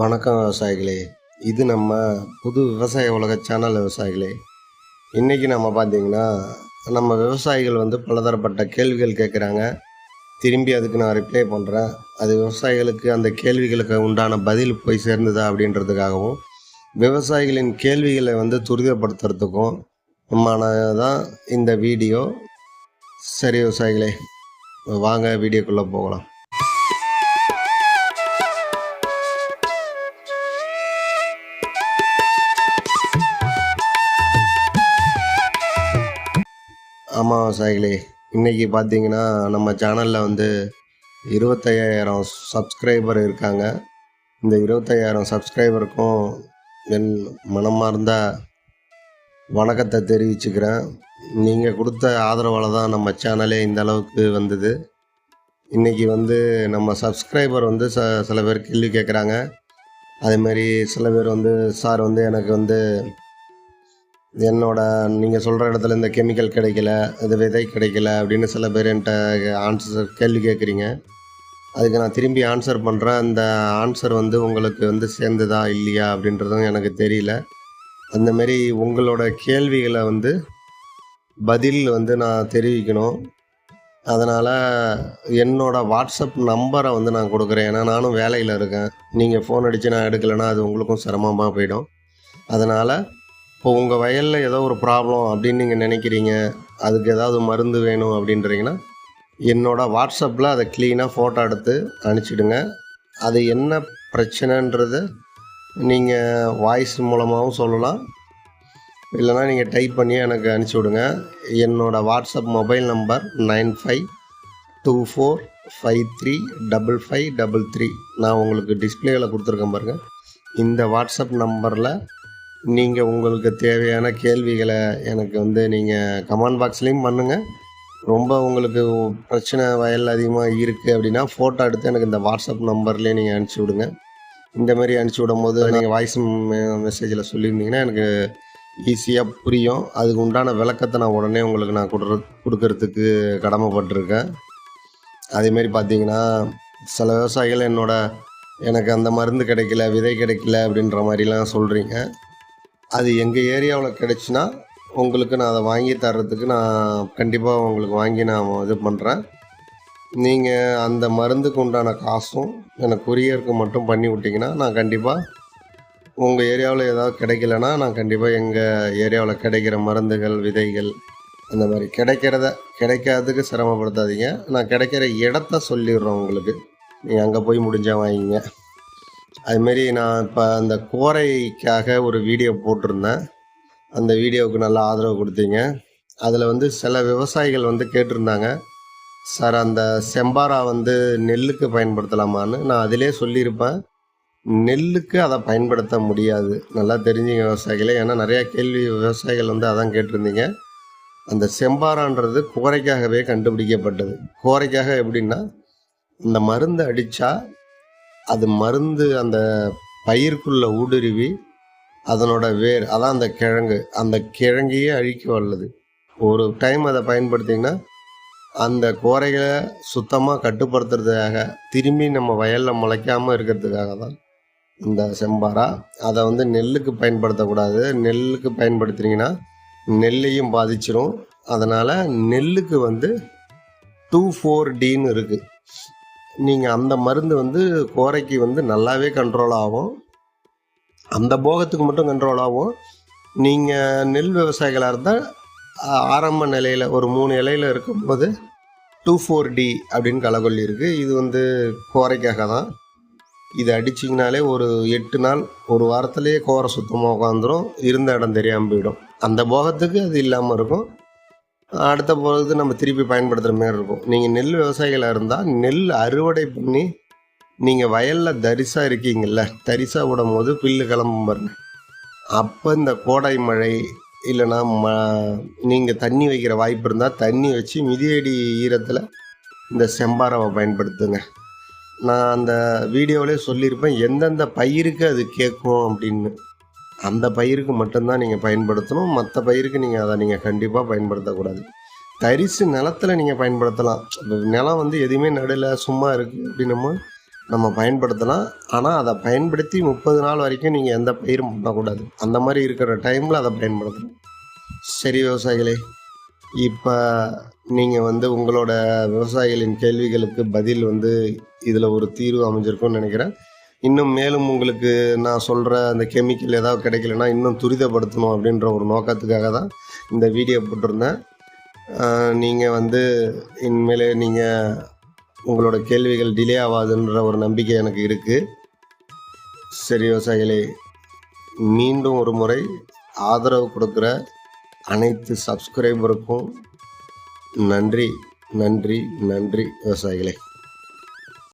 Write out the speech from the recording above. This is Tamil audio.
வணக்கம் விவசாயிகளே. இது நம்ம புது விவசாய உலக சேனல் விவசாயிகளே. இன்றைக்கி நம்ம பார்த்தீங்கன்னா நம்ம விவசாயிகள் வந்து பலதரப்பட்ட கேள்விகள் கேட்குறாங்க திரும்பி அதுக்கு நான் ரிப்ளை பண்ணுறேன் அது விவசாயிகளுக்கு அந்த கேள்விகளுக்கு உண்டான பதில் போய் சேர்ந்ததா அப்படின்றதுக்காகவும் விவசாயிகளின் கேள்விகளை வந்து துரிதப்படுத்துறதுக்கும் தான் இந்த வீடியோ. சரி விவசாயிகளே வாங்க வீடியோக்குள்ளே போகலாம். ஆமாம் விவசாயிகளே இன்றைக்கி பார்த்தீங்கன்னா நம்ம சேனலில் வந்து இருபத்தையாயிரம் சப்ஸ்கிரைபர் இருக்காங்க. இந்த இருபத்தையாயிரம் சப்ஸ்கிரைபருக்கும் என் மனமார்ந்த வணக்கத்தை தெரிவிச்சுக்கிறேன். நீங்கள் கொடுத்த ஆதரவால் தான் நம்ம சேனலே இந்த அளவுக்கு வந்தது. இன்றைக்கி வந்து நம்ம சப்ஸ்கிரைபர் வந்து ச சில பேர் கேள்வி கேட்குறாங்க அதேமாரி சில பேர் வந்து சார் வந்து எனக்கு வந்து என்னோட நீங்கள் சொல்கிற இடத்துல இந்த கெமிக்கல் கிடைக்கல இந்த விதை கிடைக்கல அப்படின்னு சில பேர் என்கிட்ட ஆன்சர் கேள்வி கேட்குறீங்க. அதுக்கு நான் திரும்பி ஆன்சர் பண்ணுறேன் அந்த ஆன்சர் வந்து உங்களுக்கு வந்து சேர்ந்ததா இல்லையா அப்படின்றதும் எனக்கு தெரியல. அந்தமாரி உங்களோட கேள்விகளை வந்து பதில் வந்து நான் தெரிவிக்கணும். அதனால் என்னோட வாட்ஸ்அப் நம்பரை வந்து நான் கொடுக்குறேன். ஏன்னா நானும் வேலையில் இருக்கேன். நீங்கள் ஃபோன் அடித்து நான் எடுக்கலைன்னா அது உங்களுக்கும் சிரமமாக போயிடும். அதனால் இப்போ உங்கள் வயலில் ஏதோ ஒரு ப்ராப்ளம் அப்படின்னு நீங்கள் நினைக்கிறீங்க அதுக்கு ஏதாவது மருந்து வேணும் அப்படின்றீங்கன்னா என்னோடய வாட்ஸ்அப்பில் அதை க்ளீனாக ஃபோட்டோ எடுத்து அனுப்பிச்சிடுங்க. அது என்ன பிரச்சனைன்றது நீங்கள் வாய்ஸ் மூலமாகவும் சொல்லலாம். இல்லைனா நீங்கள் டைப் பண்ணி எனக்கு அனுப்பிச்சி விடுங்க. என்னோடய WhatsApp mobile number nine five two four five three double five double three நான் உங்களுக்கு டிஸ்பிளேவில் கொடுத்துருக்கேன் பாருங்கள் இந்த வாட்ஸ்அப் நம்பரில் நீங்கள் உங்களுக்கு தேவையான கேள்விகளை எனக்கு வந்து நீங்கள் கமெண்ட் பாக்ஸ்லேயும் பண்ணுங்கள் ரொம்ப உங்களுக்கு பிரச்சனை வயல் அதிகமாக இருக்குது அப்படின்னா ஃபோட்டோ எடுத்து எனக்கு இந்த வாட்ஸ்அப் நம்பர்லேயே நீங்கள் அனுப்பிச்சி விடுங்க. இந்த மாதிரி அனுப்பிச்சி விடும்போது நீங்கள் வாய்ஸ் மெசேஜில் சொல்லியிருந்தீங்கன்னா எனக்கு ஈஸியாக புரியும். அதுக்கு உண்டான விளக்கத்தை நான் உடனே உங்களுக்கு நான் கொடுற கொடுக்கறதுக்கு கடமைப்பட்டிருக்கேன். அதேமாரி பார்த்தீங்கன்னா சில விவசாயிகள் என்னோட எனக்கு அந்த மருந்து கிடைக்கல விதை கிடைக்கல அப்படின்ற மாதிரிலாம் சொல்கிறீங்க அது எங்கள் ஏரியாவில் கிடச்சின்னா உங்களுக்கு நான் அதை வாங்கி தர்றதுக்கு நான் கண்டிப்பாக உங்களுக்கு வாங்கி நான் இது பண்ணுறேன் நீங்கள் அந்த மருந்துக்கு உண்டான காசும் எனக்கு கொரியருக்கு மட்டும் பண்ணி விட்டிங்கன்னா நான் கண்டிப்பாக உங்கள் ஏரியாவில் ஏதாவது கிடைக்கலன்னா நான் கண்டிப்பாக எங்கள் ஏரியாவில் கிடைக்கிற மருந்துகள் விதைகள் அந்த மாதிரி கிடைக்கிறத கிடைக்காததுக்கு சிரமப்படுத்தாதீங்க. நான் கிடைக்கிற இடத்த சொல்லிடுறோம் உங்களுக்கு. நீங்கள் அங்கே போய் முடிஞ்சால் வாங்கிங்க. அதுமாரி நான் இப்போ அந்த கோரைக்காக ஒரு வீடியோ போட்டிருந்தேன். அந்த வீடியோவுக்கு நல்லா ஆதரவு கொடுத்தீங்க. அதில் வந்து சில விவசாயிகள் வந்து கேட்டிருந்தாங்க சார் அந்த செம்பாரா வந்து நெல்லுக்கு பயன்படுத்தலாமான்னு? நான் அதிலே சொல்லியிருப்பேன் நெல்லுக்கு அதை பயன்படுத்த முடியாது. நல்லா தெரிஞ்சுங்க விவசாயிகளே ஏன்னா நிறையா கேள்வி விவசாயிகள் வந்து அதான் கேட்டிருந்தீங்க. அந்த செம்பாரான்றது கோரைக்காகவே கண்டுபிடிக்கப்பட்டது. கோரைக்காக எப்படின்னா இந்த மருந்து அடித்தா அது மருந்து அந்த பயிருக்குள்ளே ஊடுருவி அதனோட வேர் அதான் அந்த கிழங்கு அந்த கிழங்கையே அழிக்க வல்லது. ஒரு டைம் அதை பயன்படுத்திங்கன்னா அந்த கோரைகளை சுத்தமாக கட்டுப்படுத்துறதுக்காக திரும்பி நம்ம வயலில் முளைக்காமல் இருக்கிறதுக்காக தான் இந்த செம்பாரா அதை வந்து நெல்லுக்கு பயன்படுத்தக்கூடாது. நெல்லுக்கு பயன்படுத்துனீங்கன்னா நெல்லையும் பாதிச்சிரும். அதனால் நெல்லுக்கு வந்து டூ ஃபோர் டின்னு இருக்குது நீங்கள் அந்த மருந்து வந்து கோரைக்கு வந்து நல்லாவே கண்ட்ரோல் ஆகும். அந்த போகத்துக்கு மட்டும் கண்ட்ரோல் ஆகும். நீங்கள் நெல் விவசாயிகளாக இருந்தால் ஆரம்ப நிலையில் ஒரு மூணு இலையில் இருக்கும்போது டூ ஃபோர் டி அப்படின்னு களைக்கொல்லி இருக்குது இது வந்து கோரைக்காக தான். இது அடிச்சிங்கனாலே ஒரு எட்டு நாள் ஒரு வாரத்துலேயே கோரை சுத்தமாக உட்காந்துரும் இருந்த இடம் தெரியாமல் போயிடும். அந்த போகத்துக்கு அது இல்லாமல் இருக்கும். அடுத்த போகிறது நம்ம திருப்பி பயன்படுத்துகிற மாதிரி இருக்கும். நீங்கள் நெல் விவசாயிகளாக இருந்தால் நெல் அறுவடை பண்ணி நீங்கள் வயலில் தரிசாக இருக்கீங்கள்ல தரிசாக விடும் போது பில்லு கிளம்பும் பாருங்க. அப்போ இந்த கோடை மழை இல்லைன்னா ம நீங்கள் தண்ணி வைக்கிற வாய்ப்பு இருந்தால் தண்ணி வச்சு மிதியடி ஈரத்தில் இந்த செம்பாரவை பயன்படுத்துங்க. நான் அந்த வீடியோவிலே சொல்லியிருப்பேன் எந்தெந்த பயிருக்கு அது கேட்கும் அப்படின்னு. அந்த பயிருக்கு மட்டும்தான் நீங்கள் பயன்படுத்தணும். மற்ற பயிருக்கு நீங்கள் அதை நீங்கள் கண்டிப்பாக பயன்படுத்தக்கூடாது. தரிசு நிலத்தில் நீங்கள் பயன்படுத்தலாம். நிலம் வந்து எதுவுமே நடுல சும்மா இருக்குது அப்படின்னமோ நம்ம பயன்படுத்தலாம். ஆனால் அதை பயன்படுத்தி முப்பது நாள் வரைக்கும் நீங்கள் எந்த பயிரும் பண்ணக்கூடாது. அந்த மாதிரி இருக்கிற டைமில் அதை பயன்படுத்தணும். சரி விவசாயிகளே இப்போ நீங்கள் வந்து உங்களோட விவசாயிகளின் கேள்விகளுக்கு பதில் வந்து இதில் ஒரு தீர்வு அமைஞ்சிருக்கும்னு நினைக்கிறேன். இன்னும் மேலும் உங்களுக்கு நான் சொல்கிற அந்த கெமிக்கல் ஏதாவது கிடைக்கலனா இன்னும் துரிதப்படுத்தணும் அப்படின்ற ஒரு நோக்கத்துக்காக தான் இந்த வீடியோ போட்டிருந்தேன். நீங்கள் வந்து இனிமேல் நீங்கள் உங்களோட கேள்விகள் டிலே ஆகாதுன்ற ஒரு நம்பிக்கை எனக்கு இருக்குது சரி விவசாயிகளே மீண்டும் ஒரு முறை ஆதரவு கொடுக்குற அனைத்து சப்ஸ்கிரைபருக்கும் நன்றி நன்றி நன்றி விவசாயிகளே